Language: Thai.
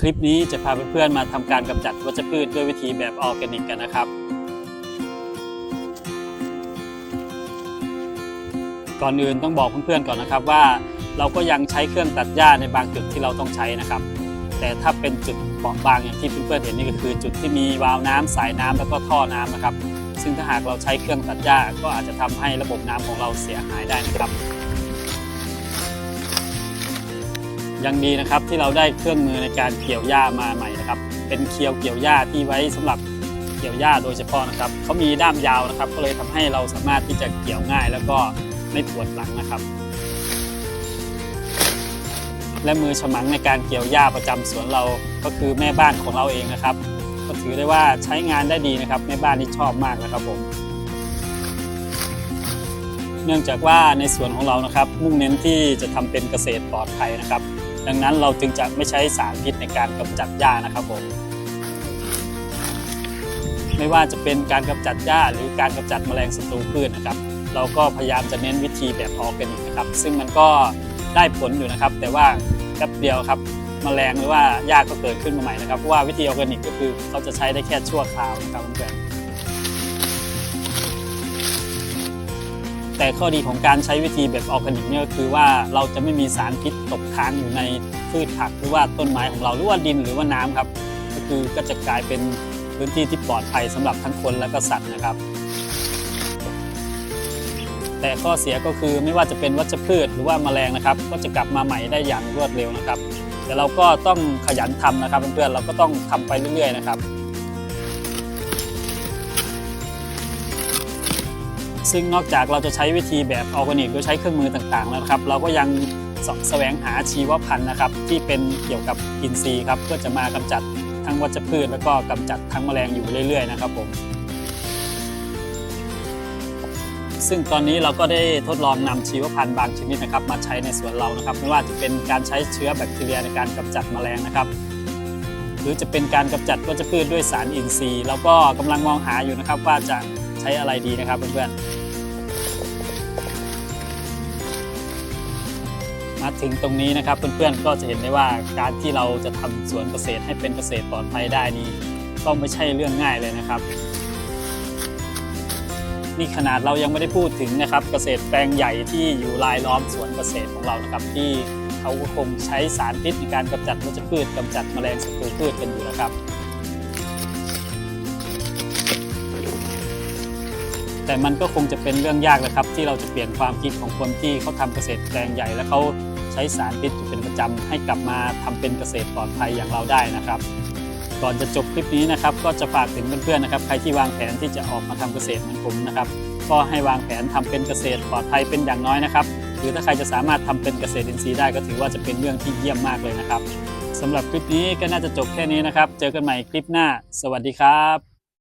คลิปนี้จะพาเพื่อนๆมาทำการกำจัดวัชพืชด้วยวิธีแบบออร์แกนิกกันนะครับ ก่อนอื่นต้องบอกเพื่อนๆก่อนนะครับว่า เราก็ยังใช้เครื่องตัดหญ้าในบางจุดที่เราต้องใช้นะครับ แต่ถ้าเป็นจุดเปราะบางอย่างที่เพื่อนๆเห็นนี่ก็คือจุดที่มีวาล์วน้ำสายน้ำแล้วก็ท่อน้ำนะครับ ซึ่งถ้าหากเราใช้เครื่องตัดหญ้าก็อาจจะทำให้ระบบน้ำของเราเสียหายได้นะครับ ยังดีนะครับที่เราได้เครื่องมือในการเกี่ยวหญ้ามาใหม่นะครับ เป็นเคียวเกี่ยวหญ้าที่ไว้สำหรับเกี่ยวหญ้าโดยเฉพาะนะครับเขามีด้ามยาวนะครับ ก็เลยทำให้เราสามารถที่จะเกี่ยวง่าย แล้วก็ไม่ปวดหลังนะครับ และมือฉมังในการเกี่ยวหญ้าประจำสวนเราก็คือแม่บ้านของเราเองนะครับ ก็ถือได้ว่าใช้งานได้ดีนะครับแม่บ้านที่ชอบมากนะครับผมเนื่องจากว่าในสวนของเรานะครับ มุ่งเน้นที่จะทำเป็นเกษตรปลอดภัยนะครับ ดังนั้นเราจึงจะไม่ใช้สารพิษในการกำจัดหญ้านะครับผม ไม่ว่าจะเป็นการกำจัดหญ้าหรือการกำจัดแมลงศัตรูพืชนะครับ เราก็พยายามจะเน้นวิธีแบบออร์แกนิกนะครับ ซึ่งมันก็ได้ผลอยู่นะครับ แต่ว่าแป๊บเดียวครับแมลงหรือว่าหญ้าก็เกิดขึ้นมาใหม่นะครับเพราะว่าวิธีออร์แกนิกก็คือเขาจะใช้ได้แค่ชั่วคราวนะครับเพื่อน แต่ข้อดีของการใช้วิธีแบบออร์แกนิกเนี่ยก็คือว่าเราจะไม่มีสารพิษตกค้างอยู่ในพืชผักหรือว่าต้นไม้ของเราหรือว่าดินหรือว่าน้ำครับ ก็คือก็จะกลายเป็นพื้นที่ที่ปลอดภัยสำหรับทั้งคนและก็สัตว์นะครับ แต่ข้อเสียก็คือไม่ว่าจะเป็นวัชพืชหรือว่าแมลงนะครับ ก็จะกลับมาใหม่ได้อย่างรวดเร็วนะครับแต่เราก็ต้องขยันทำนะครับเพื่อนๆเราก็ต้องทำไปเรื่อยๆนะครับ ซึ่งนอกจากเราจะใช้วิธีแบบออร์แกนิกโดยใช้เครื่องมือต่างๆแล้วครับ เราก็ยังสแสวงหาชีวพันธุ์นะครับ ที่เป็นเกี่ยวกับอินทรีย์ครับเพื่อจะมากำจัดทั้งวัชพืช แล้วก็กำจัดทั้งแมลงอยู่เรื่อยๆนะครับผมซึ่งตอนนี้เราก็ได้ทดลองนำชีวพันธุ์บางชนิดนะครับ มาใช้ในสวนเรานะครับ ไม่ว่าจะเป็นการใช้เชื้อแบคทีเรียในการกำจัดแมลงนะครับ หรือจะเป็นการกำจัดวัชพืชด้วยสารอินทรีย์เราก็กำลังมองหาอยู่นะครับว่าจะใช้อะไรดีนะครับเพื่อนๆ มาถึงตรงนี้นะครับเพื่อนๆก็จะเห็นได้ว่าการที่เราจะทำสวนเกษตรให้เป็นเกษตรปลอดภัยได้นี่ก็ไม่ใช่เรื่องง่ายเลยนะครับ นี่ขนาดเรายังไม่ได้พูดถึงนะครับ เกษตรแปลงใหญ่ที่อยู่รายล้อมสวนเกษตรของเรานะครับ ที่เขาก็คงใช้สารพิษในการกำจัดวัชพืชกำจัดแมลงศัตรูพืชกันอยู่นะครับ แต่มันก็คงจะเป็นเรื่องยากนะครับ ที่เราจะเปลี่ยนความคิดของคนที่เขาทำเกษตรแปลงใหญ่ และเขา ใช้สารพิษอยู่เป็นประจำให้กลับมาทำเป็นเกษตรปลอดภัยอย่างเราได้นะครับ ก่อนจะจบคลิปนี้นะครับ ก็จะฝากถึงเพื่อนๆนะครับใครที่วางแผนที่จะออกมาทำเกษตรเหมือนผมนะครับ ก็ให้วางแผนทำเป็นเกษตรปลอดภัยเป็นอย่างน้อยนะครับหรือถ้าใครจะสามารถทำเป็นเกษตรอินทรีย์ได้ก็ถือว่าจะเป็นเรื่องที่เยี่ยมมากเลยนะครับสำหรับคลิปนี้ก็น่าจะจบแค่นี้นะครับ เจอกันใหม่คลิปหน้า สวัสดีครับ